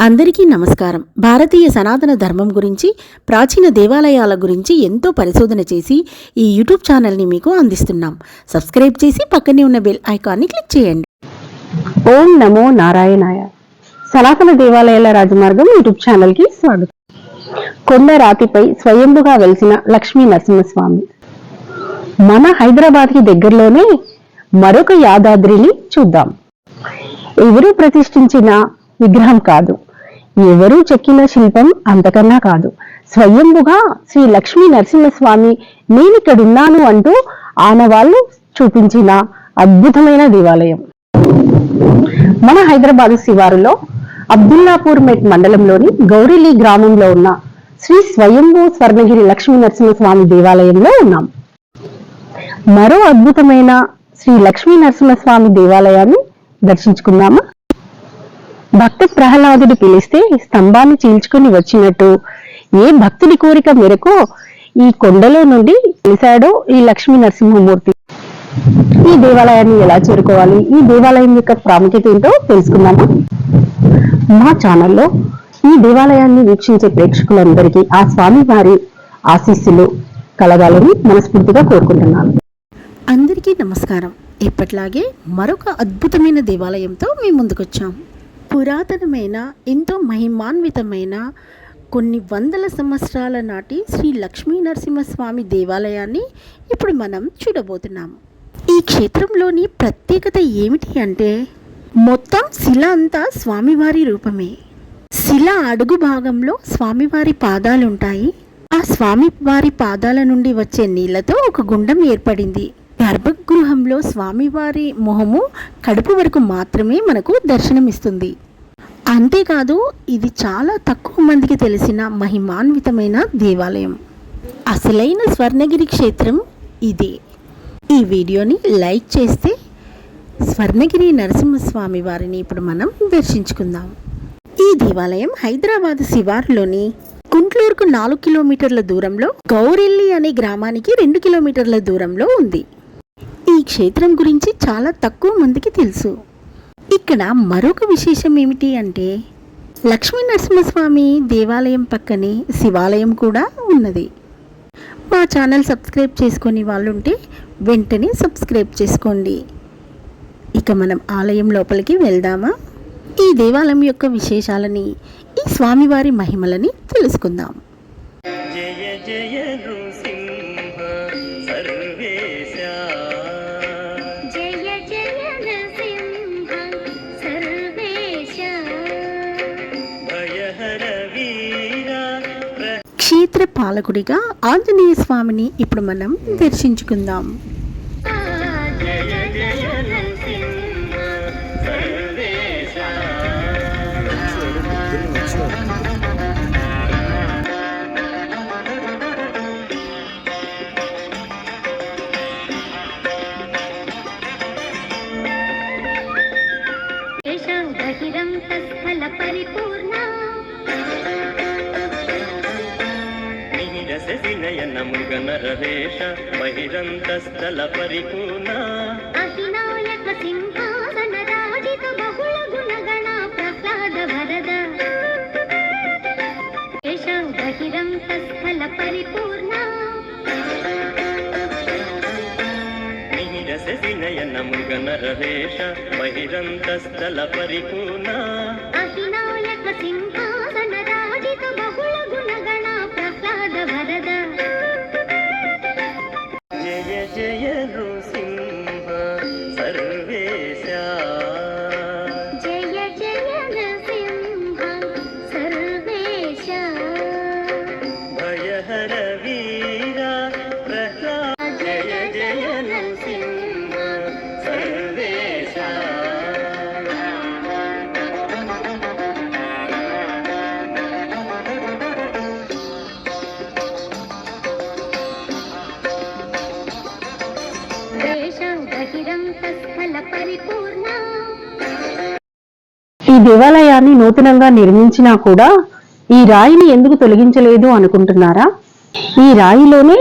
అందరికీ నమస్కారం. భారతీయ సనాతన ధర్మం గురించి ప్రాచీన దేవాలయాల గురించి ఎంతో పరిశోధన చేసి ఈ యూట్యూబ్ ఛానల్ని మీకు అందిస్తున్నాం. సబ్స్క్రైబ్ చేసి పక్కనే ఉన్న బెల్ ఐకాన్ని క్లిక్ చేయండి. ఓం నమో నారాయణాయ. సనాతన దేవాలయాల రాజమార్గం యూట్యూబ్ ఛానల్కి స్వాగతం. కొండ రాతిపై స్వయంభుగా వెలిసిన లక్ష్మీ నరసింహస్వామి. మన హైదరాబాద్కి దగ్గరలోనే మరొక యాదాద్రిని చూద్దాం. ఎవరు ప్రతిష్ఠించిన విగ్రహం కాదు. ఎవరూ చెక్కిన శిల్పం అంతకన్నా కాదు. స్వయంభుగా శ్రీ లక్ష్మీ నరసింహస్వామి నేనిక్కడున్నాను అంటూ ఆనవాళ్ళు చూపించిన అద్భుతమైన దేవాలయం. మన హైదరాబాద్ శివారులో అబ్దుల్లాపూర్ మెట్ మండలంలోని గౌరీలి గ్రామంలో ఉన్న శ్రీ స్వయంభూ స్వర్ణగిరి లక్ష్మీ నరసింహస్వామి దేవాలయంలో ఉన్నాం. మరో అద్భుతమైన శ్రీ లక్ష్మీ నరసింహస్వామి దేవాలయాన్ని దర్శించుకుందామా? భక్త ప్రహ్లాదుడు పిలిస్తే స్తంభాన్ని చీల్చుకుని వచ్చినట్టు. ఏ భక్తుడి కోరిక మేరకు ఈ కొండలో నుండి పిలిచాడో ఈ లక్ష్మీ నరసింహమూర్తి? ఈ దేవాలయాన్ని ఎలా చేరుకోవాలి? ఈ దేవాలయం యొక్క ప్రాముఖ్యత ఏంటో తెలుసుకుందామా? మా ఛానల్లో ఈ దేవాలయాన్ని వీక్షించే ప్రేక్షకులందరికీ ఆ స్వామి వారి ఆశీస్సులు కలగాలని మనస్ఫూర్తిగా కోరుకుంటున్నాను. అందరికీ నమస్కారం. ఎప్పట్లాగే మరొక అద్భుతమైన దేవాలయంతో మేము ముందుకొచ్చాం. పురాతనమైన ఎంతో మహిమాన్వితమైన కొన్ని వందల సంవత్సరాల నాటి శ్రీ లక్ష్మీ నరసింహస్వామి దేవాలయాన్ని ఇప్పుడు మనం చూడబోతున్నాం. ఈ క్షేత్రంలోని ప్రత్యేకత ఏమిటి అంటే మొత్తం శిల అంతా స్వామివారి రూపమే. శిల అడుగు భాగంలో స్వామివారి పాదాలుంటాయి. ఆ స్వామివారి పాదాల నుండి వచ్చే నీళ్ళతో ఒక గుండం ఏర్పడింది. గర్భగృహంలో స్వామివారి మొహము కడుపు వరకు మాత్రమే మనకు దర్శనమిస్తుంది. అంతేకాదు ఇది చాలా తక్కువ మందికి తెలిసిన మహిమాన్వితమైన దేవాలయం. అసలైన స్వర్ణగిరి క్షేత్రం ఇదే. ఈ వీడియోని లైక్ చేస్తే స్వర్ణగిరి నరసింహస్వామి వారిని ఇప్పుడు మనం దర్శించుకుందాం. ఈ దేవాలయం హైదరాబాద్ శివారులోని కుంట్లూరుకు నాలుగు కిలోమీటర్ల దూరంలో గౌరెల్లి అనే గ్రామానికి రెండు కిలోమీటర్ల దూరంలో ఉంది. ఈ క్షేత్రం గురించి చాలా తక్కువ మందికి తెలుసు. ఇక్కడ మరొక విశేషం ఏమిటి అంటే లక్ష్మీ నరసింహస్వామి దేవాలయం పక్కనే శివాలయం కూడా ఉన్నది. మా ఛానల్ సబ్స్క్రైబ్ చేసుకొని వాళ్ళు ఉంటే వెంటనే సబ్స్క్రైబ్ చేసుకోండి. ఇక మనం ఆలయం లోపలికి వెళ్దామా? ఈ దేవాలయం యొక్క విశేషాలని ఈ స్వామివారి మహిమలని తెలుసుకుందాం. జయ జయ క్షేత్ర పాలకుడిగా ఆంజనేయ స్వామిని ఇప్పుడు మనం దర్శించుకుందాం. సకల పరిపూర్ణ. అభినాయక సింహాసన రాజిత బహుళ గుణగణ ప్రహ్లాద వరద. కేశవ బహిరంత స్థల పరిపూర్ణ. నిరససి నయన ముగ నరవేష బహిరంత స్థల పరిపూర్ణ. దేవాలయాన్ని నూతనంగా నిర్మించినా కూడా ఈ రాయిని ఎందుకు తొలగించలేదు అనుకుంటున్నారా? ఈ రాయిలోనే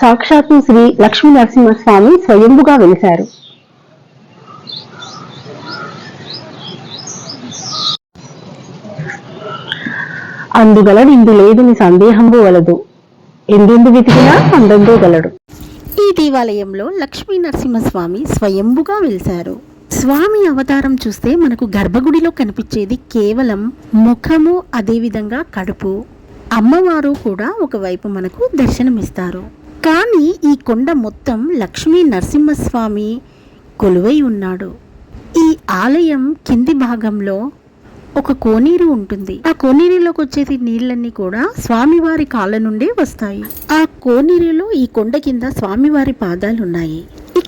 సాక్షాత్తు శ్రీ లక్ష్మీ నరసింహస్వామి స్వయంభుగా వెలిశారు. అందుగలడు ఇందు లేదని సందేహంబు వలదు. ఎందెందు వెతికినా అందందో గలడు. ఈ దేవాలయంలో లక్ష్మీ నరసింహస్వామి స్వయంభుగా వెలిశారు. స్వామి అవతారం చూస్తే మనకు గర్భగుడిలో కనిపించేది కేవలం ముఖము అదేవిధంగా కడుపు. అమ్మవారు కూడా ఒకవైపు మనకు దర్శనమిస్తారు. కానీ ఈ కొండ మొత్తం లక్ష్మీ నరసింహస్వామి కొలువై ఉన్నాడు. ఈ ఆలయం కింది భాగంలో ఒక కోనేరు ఉంటుంది. ఆ కోనేరులోకి వచ్చేది నీళ్ళన్నీ కూడా స్వామివారి కాళ్ళ నుండే వస్తాయి. ఆ కోనేరులో ఈ కొండ కింద స్వామివారి పాదాలు ఉన్నాయి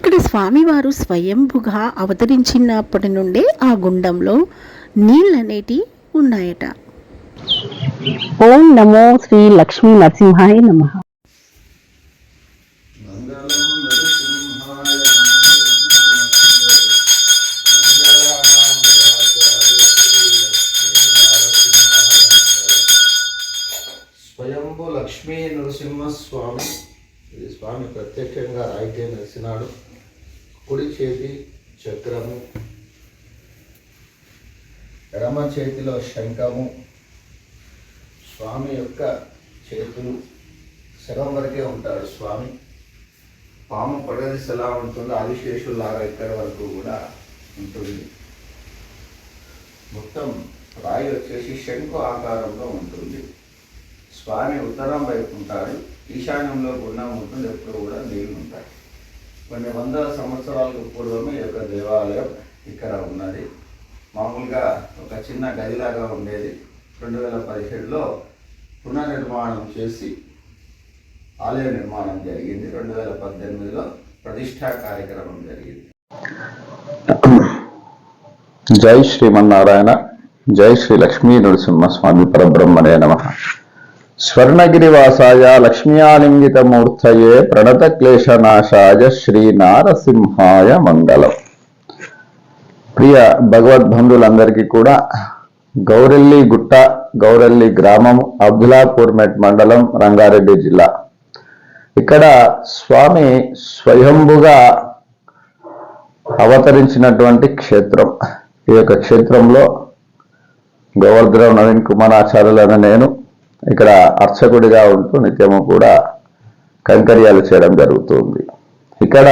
ఇక్కడ స్వామివారు స్వయంభుగా అవతరించినప్పటి నుండే ఆ గుండంలో నీళ్ళనేటి ఉన్నాయట. ఓం నమో శ్రీ లక్ష్మీ నరసింహాయ నమః. స్వయంభు లక్ష్మీ నరసింహస్వామి ఇది స్వామి ప్రత్యక్షంగా రాయితే నరిసినాడు కుడి చేతి చక్రము ఎడమ చేతిలో శంఖము స్వామి యొక్క చేతులు శరం వరకే ఉంటాడు స్వామి. పాము పడదిశ ఎలా ఉంటుందో ఆదిశేషులాగా ఇక్కడి వరకు కూడా ఉంటుంది. మొత్తం రాయి వచ్చేసి శంకు ఆకారంలో ఉంటుంది. స్వామి ఉత్తరం వైపు ఉంటాడు ఈశాన్యంలో గుండం ఉంటుంది ఎప్పుడు కూడా నీళ్ళు ఉంటాయి. కొన్ని వందల సంవత్సరాలకు పూర్వమే ఈ యొక్క దేవాలయం ఇక్కడ ఉన్నది. మామూలుగా ఒక చిన్న గదిలాగా ఉండేది. రెండు వేల పదిహేడులో పునర్నిర్మాణం చేసి ఆలయ నిర్మాణం జరిగింది. రెండు వేల పద్దెనిమిదిలో ప్రతిష్టా కార్యక్రమం జరిగింది. జై శ్రీమన్నారాయణ జై శ్రీ లక్ష్మీ నరసింహస్వామి పరబ్రహ్మనే నమ. స్వర్ణగిరివాసాయ లక్ష్మ్యాలింగితమూర్తయే ప్రణత క్లేశనాశాయ శ్రీ నారసింహాయ మంగళం. ప్రియ భగవద్బంధులందరికీ కూడా గౌరెల్లి గుట్ట గౌరెల్లి గ్రామం అబ్దులాపూర్ మెట్ మండలం రంగారెడ్డి జిల్లా. ఇక్కడ స్వామి స్వయంభుగా అవతరించినటువంటి క్షేత్రం. ఈ యొక్క క్షేత్రంలో గోవర్ధరావు నవీన్ కుమార్ ఆచార్యులైన నేను ఇక్కడ అర్చకుడిగా ఉంటూ నిత్యము కూడా కంకర్యాలు చేయడం జరుగుతుంది. ఇక్కడ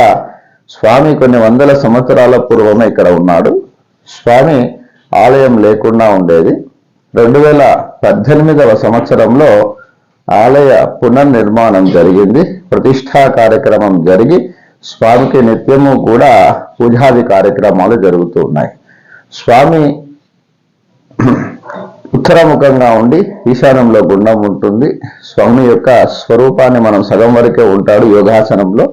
స్వామి కొన్ని వందల సంవత్సరాల పూర్వమే ఇక్కడ ఉన్నాడు. స్వామి ఆలయం లేకుండా ఉండేది. రెండు వేల పద్దెనిమిదవ సంవత్సరంలో ఆలయ పునర్నిర్మాణం జరిగింది. ప్రతిష్టా కార్యక్రమం జరిగి స్వామికి నిత్యము కూడా పూజాది కార్యక్రమాలు జరుగుతూ ఉన్నాయి. స్వామి ఉత్తరముఖంగా ఉండి ఈశాన్యంలో గుండం ఉంటుంది. స్వామి యొక్క స్వరూపాన్ని మనం సగం వరకే ఉంటాడు యోగాసనంలో.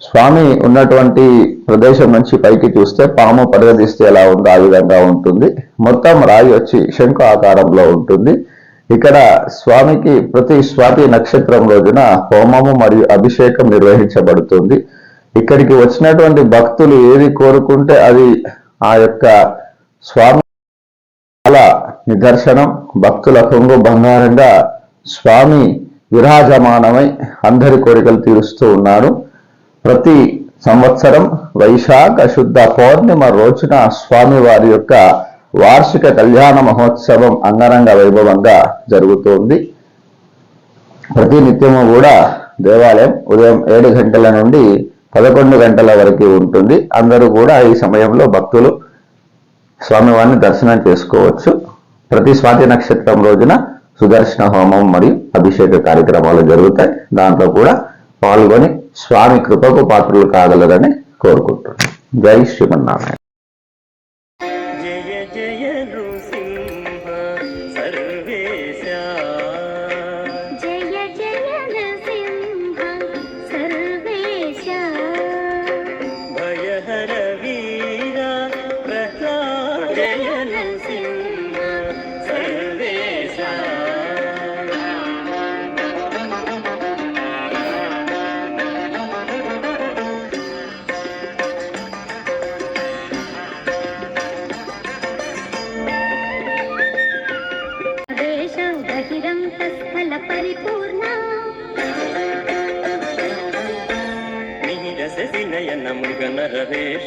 స్వామి ఉన్నటువంటి ప్రదేశం నుంచి పైకి చూస్తే పాము పడగదీస్తే ఎలా ఉందో ఆ విధంగా ఉంటుంది. మొత్తం రాయి వచ్చి శంకు ఆకారంలో ఉంటుంది. ఇక్కడ స్వామికి ప్రతి స్వాతి నక్షత్రం రోజున హోమము మరియు అభిషేకం నిర్వహించబడుతుంది. ఇక్కడికి వచ్చినటువంటి భక్తులు ఏది కోరుకుంటే అది ఆ యొక్క స్వామి నిదర్శనం భక్తుల కొంగు బంగారంగా స్వామి విరాజమానమై అందరి కోరికలు తీరుస్తూ ఉన్నాడు. ప్రతి సంవత్సరం వైశాఖ శుద్ధ పౌర్ణిమ రోజున స్వామి వారి యొక్క వార్షిక కళ్యాణ మహోత్సవం అంగరంగ వైభవంగా జరుగుతోంది. ప్రతి నిత్యము కూడా దేవాలయం ఉదయం ఏడు గంటల నుండి పదకొండు గంటల వరకు ఉంటుంది. అందరూ కూడా ఈ సమయంలో భక్తులు స్వామివారిని దర్శనం చేసుకోవచ్చు. ప్రతి స్వాతి నక్షత్రం రోజున సుదర్శన హోమం మరియు అభిషేక కార్యక్రమాలు జరుగుతాయి. దాంట్లో కూడా పాల్గొని స్వామి కృపకు పాత్రలు కాగలరని కోరుకుంటున్నాను. జై శ్రీమన్నారాయణ.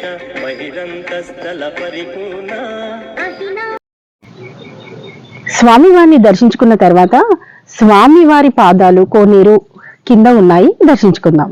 నరవేష బహిరంతస్థల పరిపూర్ణ స్వామివారిని దర్శించుకున్న తర్వాత స్వామివారి పాదాలు కోనేరు కింద ఉన్నాయి. దర్శించుకుందాం.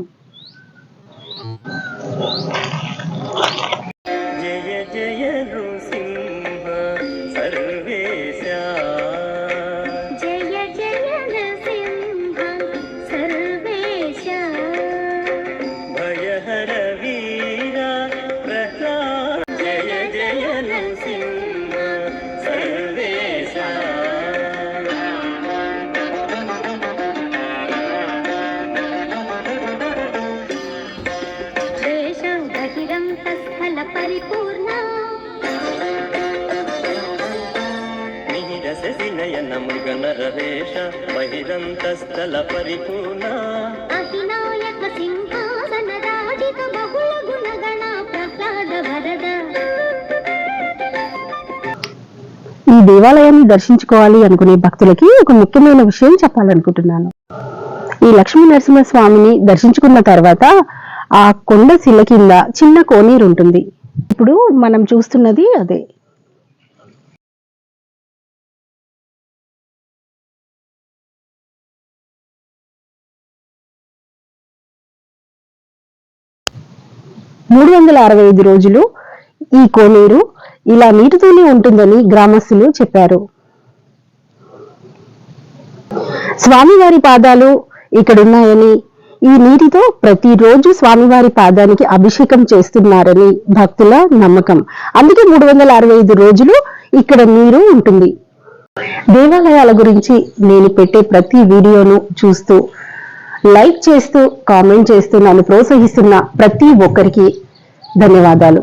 ఈ దేవాలయాన్ని దర్శించుకోవాలి అనుకునే భక్తులకి ఒక ముఖ్యమైన విషయం చెప్పాలనుకుంటున్నాను. ఈ లక్ష్మీ నరసింహ స్వామిని దర్శించుకున్న తర్వాత ఆ కొండ శిల కింద చిన్న కోనేరు ఉంటుంది. ఇప్పుడు మనం చూస్తున్నది అదే. మూడు వందల అరవై ఐదు రోజులు ఈ కోనేరు ఇలా నీటితోనే ఉంటుందని గ్రామస్తులు చెప్పారు. స్వామివారి పాదాలు ఇక్కడున్నాయని ఈ నీటితో ప్రతిరోజు స్వామివారి పాదానికి అభిషేకం చేస్తున్నారని భక్తుల నమ్మకం. అందుకే మూడు వందల అరవై ఐదు రోజులు ఇక్కడ నీరు ఉంటుంది. దేవాలయాల గురించి నేను పెట్టే ప్రతి వీడియోను చూస్తూ లైక్ చేస్తూ కామెంట్ చేస్తూ నన్ను ప్రోత్సహిస్తున్న ప్రతి ఒక్కరికి ధన్యవాదాలు.